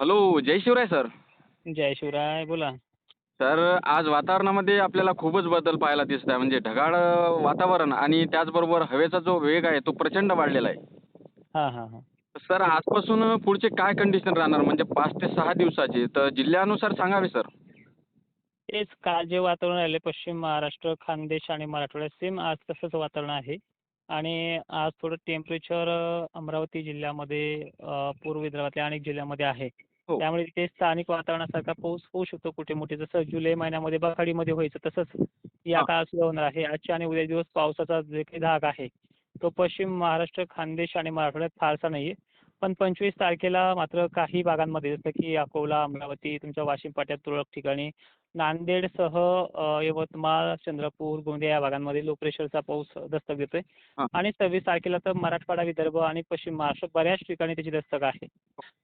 Hello जय Shivray sir. जय शिवराय बोला. सर आज वातावरणामध्ये आपल्याला खूपच बदल पाहायला दिसत आहे म्हणजे ढगाळ वातावरण आणि त्याचबरोबर हवेचा जो वेग आहे तो प्रचंड वाढलेला आहे. हां हां हां. सर आजपासून पुढचे काय कंडिशन राहणार? म्हणजे पाच ते सहा दिवसाची. तर जिल्ह्यानुसार सांगावे सर. तेच काल जे वातावरण राहिले पश्चिम महाराष्ट्र खानदेश आणि मराठवाड्यात सेम आज तसंच वातावरण आहे. आणि आज थोडं टेम्परेचर अमरावती जिल्ह्यामध्ये पूर्व विदर्भातल्या अनेक जिल्ह्यामध्ये आहे हो. त्यामुळे तिथे स्थानिक वातावरणासारखा पाऊस होऊ शकतो कुठे मोठे जसं जुलै महिन्यामध्ये बखाडीमध्ये व्हायचं तसंच या हां. काळात सुद्धा होणार आहे आजच्या आणि उद्या दिवस पावसाचा जे काही धाक आहे तो पश्चिम महाराष्ट्र खानदेश आणि मराठवाड्यात फारसा नाही आहे पण पंचवीस तारखेला मात्र काही भागांमध्ये जसं की अकोला अमरावती तुमच्या वाशिम पाट्यात तुरळक ठिकाणी नांदेडसह यवतमाळ चंद्रपूर गोंदिया या भागांमध्ये लो प्रेशरचा पाऊस दस्तक देतोय. आणि सव्वीस तारखेला तर मराठवाडा विदर्भ आणि पश्चिम महाराष्ट्र बऱ्याच ठिकाणी त्याची दस्तक आहे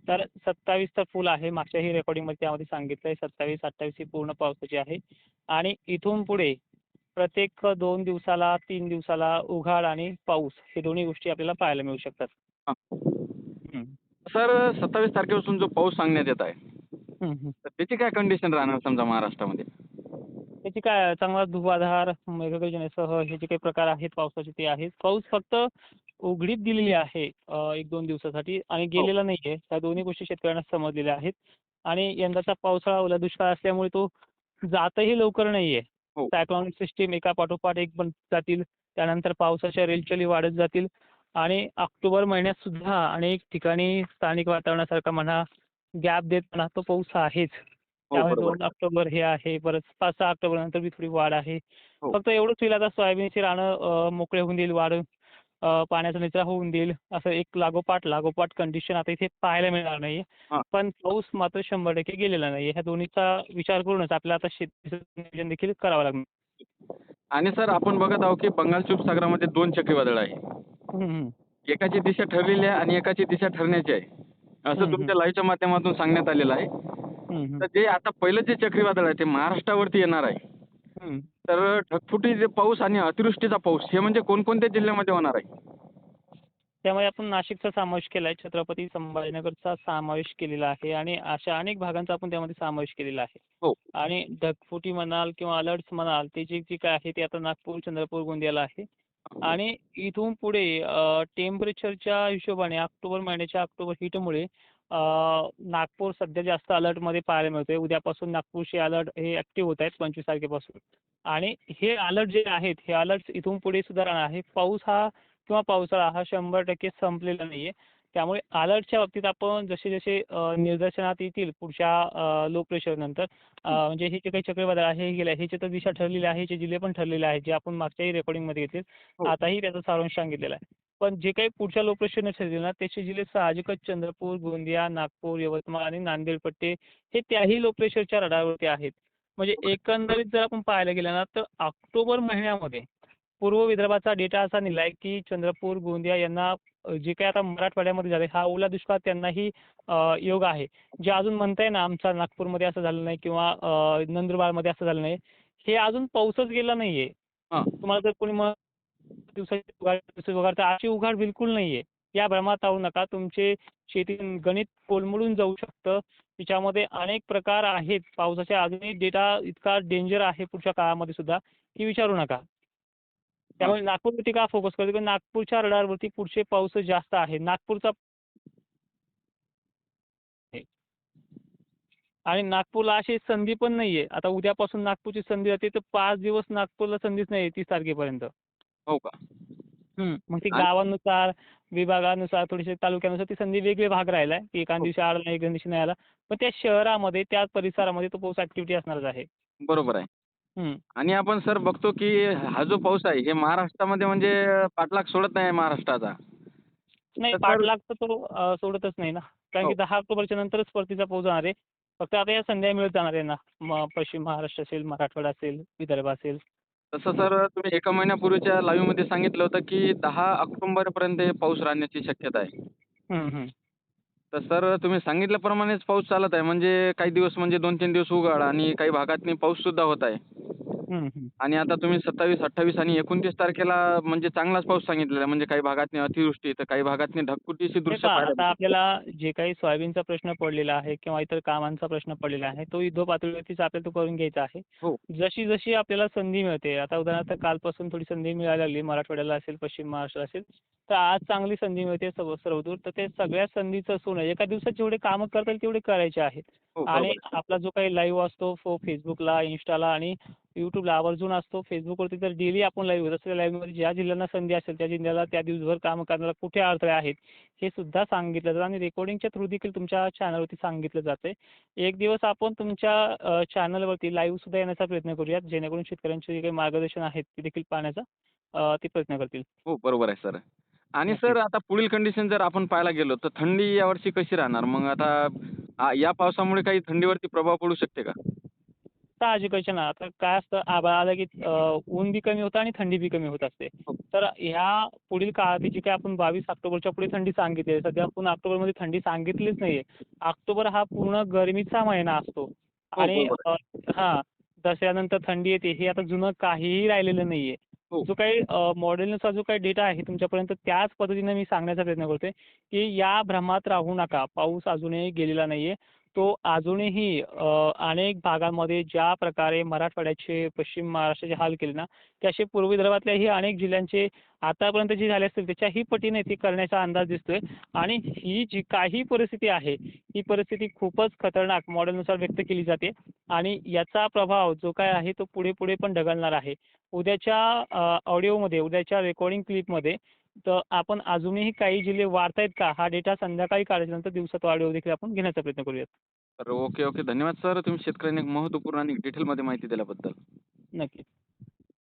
तर सत्तावीस तर फुल आहे मागच्याही रेकॉर्डिंगमध्ये त्यामध्ये सांगितलंय सत्तावीस अठ्ठावीस ही पूर्ण पावसाची आहे आणि इथून पुढे प्रत्येक दोन दिवसाला तीन दिवसाला उघाड आणि पाऊस हे दोन्ही गोष्टी आपल्याला पाहायला मिळू शकतात. सर सत्तावीस तारखेपासून जो पाऊस सांगण्यात येत आहे हं, हं. तर त्याची काय कंडिशन राहणार समजा महाराष्ट्रामध्ये? त्याची काय चांगला धुवाधार मेघगर्जनेसह हे जे काही प्रकार आहेत पावसाचे ते आहेत. पाऊस फक्त उघडीप दिलेली आहे अ, एक दोन दिवसासाठी आणि गेलेला नाही आहे त्या दोन्ही गोष्टी शेतकऱ्यांना समजलेल्या आहेत. आणि यंदाचा पावसाळा ओला दुष्काळ असल्यामुळे तो जातही लवकर नाही आहे हो. सायक्लॉनिक सिस्टीम एका पाठोपाठ एक बनत जातील. त्यानंतर पावसाच्या रेलचली वाढत जातील. आणि ऑक्टोबर महिन्यात सुद्धा अनेक ठिकाणी स्थानिक वातावरणासारखा म्हणा गॅप देत म्हणा तो पाऊस आहेच हो त्यामुळे दोन ऑक्टोबर हे आहे परत पाच सहा ऑक्टोबर नंतर बी थोडी वाढ आहे हो. फक्त एवढंच होईल आता सोयाबीनची रानं मोकळे होऊन देईल वाढ पाण्याचा निचरा होऊन देईल असं एक लागोपाठ लागोपाठ कंडिशन आता इथे पाहायला मिळणार नाही. पण पाऊस मात्र शंभर टक्के गेलेला नाही ह्या दोन्हीचा विचार करूनच आपल्याला आता शेतीचं नियोजन देखील करावं लागणार आणि सर आपण बघत आहोत की बंगालच्या उपसागरामध्ये दोन चक्रीवादळ आहे. एकाची दिशा ठरलेली आहे आणि एकाची दिशा ठरण्याची आहे. असं तुमच्या लाईव्हच्या माध्यमातून सांगण्यात आलेलं आहे. तर जे आता पहिलं जे चक्रीवादळ आहे ते महाराष्ट्रावरती येणार आहे. तर ढगफुटी जे पाऊस आणि अतिवृष्टीचा पाऊस हे म्हणजे कोणकोणत्या जिल्ह्यामध्ये होणार आहे? त्यामुळे आपण नाशिकचा समावेश केला आहे छत्रपती संभाजीनगरचा समावेश केलेला आहे आणि अशा अनेक भागांचा आपण त्यामध्ये समावेश केलेला आहे. हो. आणि ढगफुटी म्हणाल किंवा अलर्ट्स म्हणाल ते जे जे काय आहे ते आता नागपूर चंद्रपूर गोंदियाला आहे. हो. आणि इथून पुढे टेम्परेचरच्या हिशोबाने ऑक्टोबर महिन्याच्या ऑक्टोबर हीटमुळे नागपूर सध्या जास्त अलर्टमध्ये पाहायला मिळतोय. उद्यापासून नागपूरचे अलर्ट हे ॲक्टिव्ह होत आहेत पंचवीस तारखेपासून. आणि हे अलर्ट जे आहेत हे अलर्ट इथून पुढे सुद्धा राहणार आहे पाऊस हा किंवा पावसाळा हा शंभर टक्के संपलेला नाही आहे त्यामुळे अलर्टच्या बाबतीत आपण जसे जसे निदर्शनात येतील पुढच्या लो प्रेशर नंतर अ, म्हणजे हे जे काही चक्रीवादळ आहे हे गेलं ह्याची तर दिशा ठरलेली आहे ह्याचे जिल्हे पण ठरलेले आहेत जे आपण मागच्याही रेकॉर्डिंगमध्ये घेतले हो. आताही त्याचा सारांश सांगितलेला आहे. पण जे काही पुढच्या लो प्रेशरने ठरले ना त्याचे जिल्हे साहजिकच चंद्रपूर गोंदिया नागपूर यवतमाळ आणि नांदेड पट्टे हे त्याही लो प्रेशरच्या रडारवरती आहेत. म्हणजे एकंदरीत जर आपण पाहायला गेलं ना तर ऑक्टोबर महिन्यामध्ये पूर्व विदर्भाचा डेटा असा निघाला आहे की चंद्रपूर गोंदिया यांना जे काही आता मराठवाड्यामध्ये झाले हा ओला दुष्काळ त्यांनाही योग आहे. जे अजून म्हणताय ना आमच्या नागपूरमध्ये असं झालं नाही किंवा नंदुरबारमध्ये असं झालं नाही हे अजून पाऊसच गेला नाहीये. तुम्हाला जर कोणी दिवसाची उघाड दिवसाची उघाड तर अशी उघाड बिलकुल नाहीये. या भ्रमात राहू नका. तुमचे शेती गणित कोलमडून जाऊ शकतं. तिच्यामध्ये अनेक प्रकार आहेत. पावसाच्या अजूनही डेटा इतका डेंजर आहे पुढच्या काळामध्ये सुद्धा की विचारू नका. त्यामुळे नागपूरवरती का फोकस करतो कारण नागपूरच्या रडारवरती पुढचे पाऊस जास्त आहे. नागपूरचा आणि नागपूरला अशी संधी पण नाहीये. आता उद्यापासून नागपूरची संधी जाते तर पाच दिवस नागपूरला संधीच नाही तीस तारखेपर्यंत. हो का? हम्म. मग ती गावानुसार विभागानुसार थोडीशी तालुक्यानुसार ती संधी वेगळे भाग राहिलाय. की एका हो. दिवशी आला नाही एका दिवशी नाही आला. पण त्या शहरामध्ये त्या परिसरामध्ये तो पाऊस ऍक्टिव्हिटी असणारच आहे. बरोबर आहे. हम्म. आणि आपण सर बघतो की हा जो पाऊस आहे हे महाराष्ट्रामध्ये म्हणजे पाठलाग सोडत नाही महाराष्ट्राचा नाही तर सर- पाठलाग तर तो अं, सोडतच नाही ना कारण की हो. दहा ऑक्टोबरच्या नंतरच परतीचा पाऊस जाणार आहे फक्त आता या संध्या मिळत जाणार आहे ना म- पश्चिम महाराष्ट्र असेल मराठवाडा असेल विदर्भ असेल तसं सर तुम्ही एका महिन्यापूर्वीच्या लाईव्हमध्ये सांगितलं होतं की दहा ऑक्टोबर पर्यंत हे पाऊस राहण्याची शक्यता आहे हम्म, हम्म. तर सर तुम्ही सांगितल्याप्रमाणेच पाऊस चालत आहे. म्हणजे काही दिवस म्हणजे दोन तीन दिवस उघाड आणि काही भागात पाऊस सुद्धा होत आहे. आणि आता तुम्ही सत्तावीस अठ्ठावीस आणि एकोणतीस तारखेला म्हणजे चांगलाच पाऊस सांगितलेला आहे. म्हणजे काही भागातनी अतिवृष्टी तर काही भागातनी ढगफुटीची दृश्य आता आपल्याला जे काही सोयाबीनचा प्रश्न पडलेला आहे किंवा इतर कामांचा प्रश्न पडलेला आहे तो युद्ध पातळीवरतीच आपल्याला तो करून घ्यायचा आहे. हो. जशी जशी आपल्याला संधी मिळते आता उदाहरणार्थ कालपासून थोडी संधी मिळायला लागली. मराठवाड्याला असेल पश्चिम महाराष्ट्र असेल. तर आज चांगली संधी मिळते सर्व सर्वदूर. तर ते सगळ्या संधीचं असून एका दिवसात जेवढे कामं करता येईल तेवढे करायचे आहेत. हो आणि. आपला जो काही लाईव्ह असतो फो फेसबुकला इन्स्टाला आणि यूट्यूबला आवर्जून असतो. फेसबुकवरती तर डेली आपण लाईव्ह असतो लाईव्हमध्ये ज्या जिल्ह्यांना संधी असेल त्या जिल्ह्याला त्या दिवसभर काम करण्याला कुठे अडथळे आहेत हे सुद्धा सांगितलं जातं. आणि रेकॉर्डिंगच्या थ्रू देखील तुमच्या चॅनलवरती सांगितलं जाते एक दिवस आपण तुमच्या चॅनलवरती लाईव्ह सुद्धा येण्याचा प्रयत्न करूयात. जेणेकरून शेतकऱ्यांचे जे काही मार्गदर्शन आहेत ते देखील पाहण्याचा ते प्रयत्न करतील. हो बरोबर आहे सर. आणि. सर आता पुढील कंडिशन जर आपण पाहायला गेलो तर थंडी यावर्षी कशी राहणार? मग आता आ, या पावसामुळे काही थंडीवरती प्रभाव पडू शकते का? साहजिकच आहे ना आता काय असतं आभाळ आलं की अ, ऊन बी कमी होतं आणि थंडी बी कमी होत असते. हो. तर ह्या पुढील काळात जी काही आपण बावीस ऑक्टोबरच्या पुढे थंडी सांगितली आहे सध्या आपण ऑक्टोबरमध्ये थंडी सांगितलीच नाहीये. ऑक्टोबर हा पूर्ण गरमीचा महिना असतो. आणि बरोबर. अ, हा दसऱ्यानंतर थंडी येते हे आता जुनं काहीही राहिलेलं नाहीये. हो. हो. जो काही मॉडेलनुसार जो काही डेटा आहे तुमच्यापर्यंत त्याच पद्धतीने मी सांगण्याचा प्रयत्न करतोय की या भ्रमात राहू नका. पाऊस अजूनही गेलेला नाहीये. तो अजूनही अनेक भागांमध्ये ज्या प्रकारे मराठवाड्याचे पश्चिम महाराष्ट्राचे हाल केले ना ते असे पूर्व विदर्भातल्याही अनेक जिल्ह्यांचे आतापर्यंत जे झाले असतील त्याच्याही पटीने ते करण्याचा अंदाज दिसतोय. आणि ही जी काही परिस्थिती आहे ही परिस्थिती खूपच खतरनाक मॉडेलनुसार व्यक्त केली जाते. आणि याचा प्रभाव जो काय आहे तो पुढे पुढे पण ढगलणार आहे. उद्याच्या ऑडिओमध्ये उद्याच्या रेकॉर्डिंग क्लिपमध्ये तर आपण अजूनही काही जिल्हे वाढतायत का? हा डेटा संध्याकाळी काढल्यानंतर दिवसात ऑडिओ देखील आपण घेण्याचा प्रयत्न करूयात. तर ओके ओके. धन्यवाद सर. तुम्ही शेतकऱ्यांनी एक महत्त्वपूर्ण आणि डिटेलमध्ये माहिती दिल्याबद्दल. नक्की